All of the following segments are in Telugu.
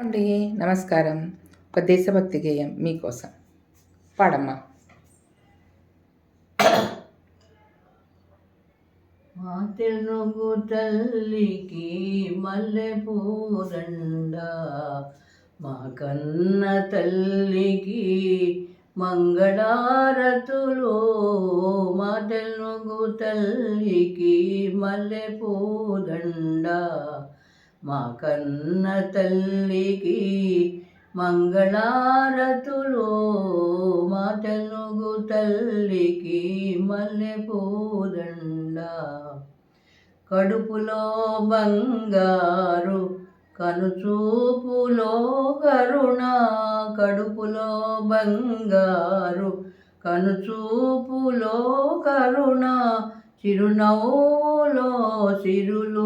అండి నమస్కారం. ఒక దేశభక్తి గేయం మీకోసం. పాడమ్మా. మా తెలుగు తల్లికి మల్లె పూదండ మా కన్న తల్లికి మంగళారతులు. మా తెలుగు తల్లికి మల్లె పూదండ మా కన్న తల్లికి మంగళారతులు మా తెలుగు తల్లికి మల్లె పూదండ కడుపులో బంగారు కనుచూపులో కరుణ. కడుపులో బంగారు కనుచూపులో కరుణ. చిరునవ్వులో సిరులు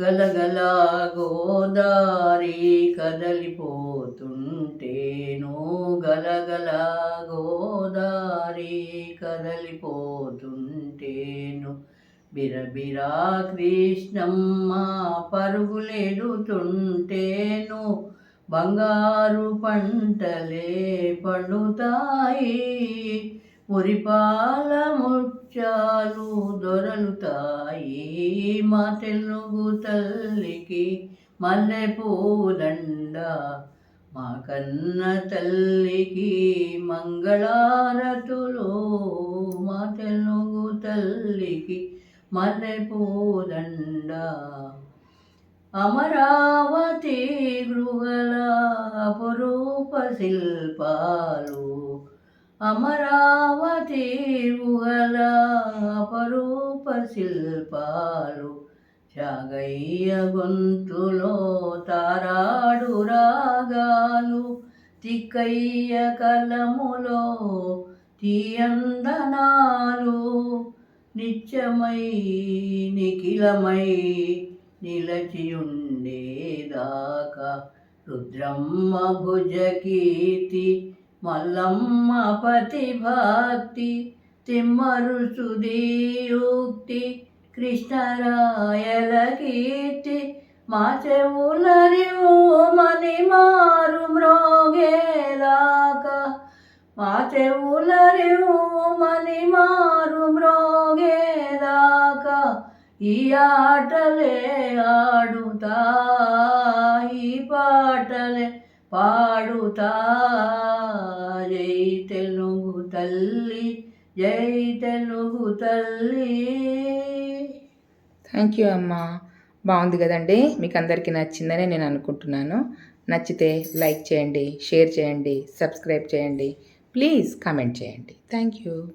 గలగల గోదారి కదలిపోతుంటేను. గలగల గోదారి కదలిపోతుంటేను. బిరబిరా కృష్ణమ్మ పరుగులెడుతుంటేను. బంగారు పంటలే పండుతాయి. మురిపాల ముత్యాలు దొరలుతాయి మా తెలుగు తల్లికి మల్లె పూదండ మా కన్న తల్లికి మంగళారతులు మా తెలుగు తల్లికి మల్లె పూదండ అమరావతి గృహల అపురూప శిల్పాలు అమరావతి గుహల అపరూప శిల్పాలు చాగయ్య గొంతులో తారాడు రాగాలు తిక్కయ్య కలములో తీయందనాలు. నిత్యమై నిఖిలమై నిలచియుండేదాకా రుద్రమ్మ భుజకీర్తి మల్లమ్మ పతి భక్తి తిమ్మరుసుదీయుక్తి కృష్ణరాయల కీర్తి మా చెవులరివు మని మారు మ్రోగేలాక మా చెవులరివు మని మారు మ్రోగేలాక ఈ ఆటలే ఆడుతా ఈ పాటలే పాడుతా. జై తెలుగు తల్లి జై తెలుగు తల్లి. థ్యాంక్ యూ అమ్మా. బాగుంది కదండి? మీకు అందరికీ నచ్చిందని నేను అనుకుంటున్నాను. నచ్చితే లైక్ చేయండి షేర్ చేయండి సబ్స్క్రైబ్ చేయండి. ప్లీజ్ కామెంట్ చేయండి. Thank you